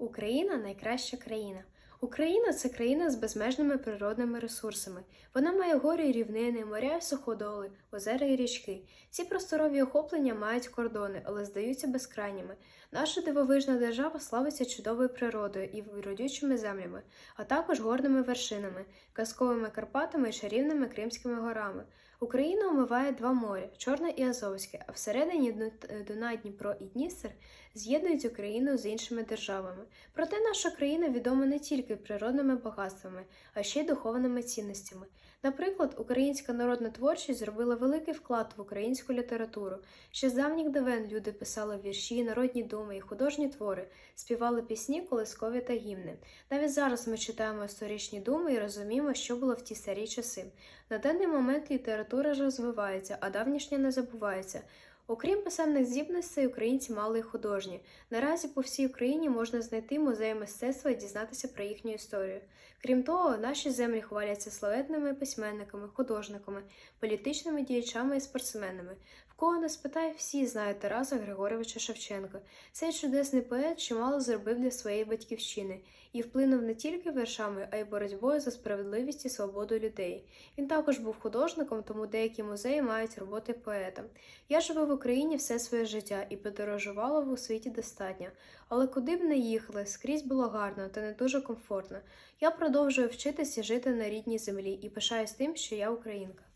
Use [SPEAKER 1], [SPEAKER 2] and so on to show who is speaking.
[SPEAKER 1] Україна найкраща країна. Україна це країна з безмежними природними ресурсами. Вона має гори і рівнини, моря і суходоли, озера і річки. Ці просторові охоплення мають кордони, але здаються безкрайніми. Наша дивовижна держава славиться чудовою природою і родючими землями, а також горними вершинами, казковими Карпатами і чарівними Кримськими горами. Україна омиває два моря Чорне і Азовське, а всередині Дунай, Дніпро і Дністер з'єднують Україну з іншими державами. Проте наша країна відома не тільки природними багатствами, а ще й духовними цінностями. Наприклад, українська народна творчість зробила великий вклад в українську літературу. Ще з давніх давен люди писали вірші, народні думи і художні твори, співали пісні, колискові та гімни. Навіть зараз ми читаємо історичні думи і розуміємо, що було в ті старі часи. На даний момент література розвивається, а давнішня не забувається. Окрім писемних здібностей, українці мали й художні. Наразі по всій Україні можна знайти музеї мистецтва і дізнатися про їхню історію. Крім того, наші землі хваляться славетними письменниками, художниками, політичними діячами і спортсменами. Кого не спитай, всі знають Тараса Григоровича Шевченка. Цей чудесний поет чимало зробив для своєї батьківщини і вплинув не тільки вершами, а й боротьбою за справедливість і свободу людей. Він також був художником, тому деякі музеї мають роботи поета. Я живу в Україні все своє життя і подорожувала в у світі достатньо. Але куди б не їхали, скрізь було гарно та не дуже комфортно. Я продовжую вчитися жити на рідній землі і пишаюсь тим, що я українка.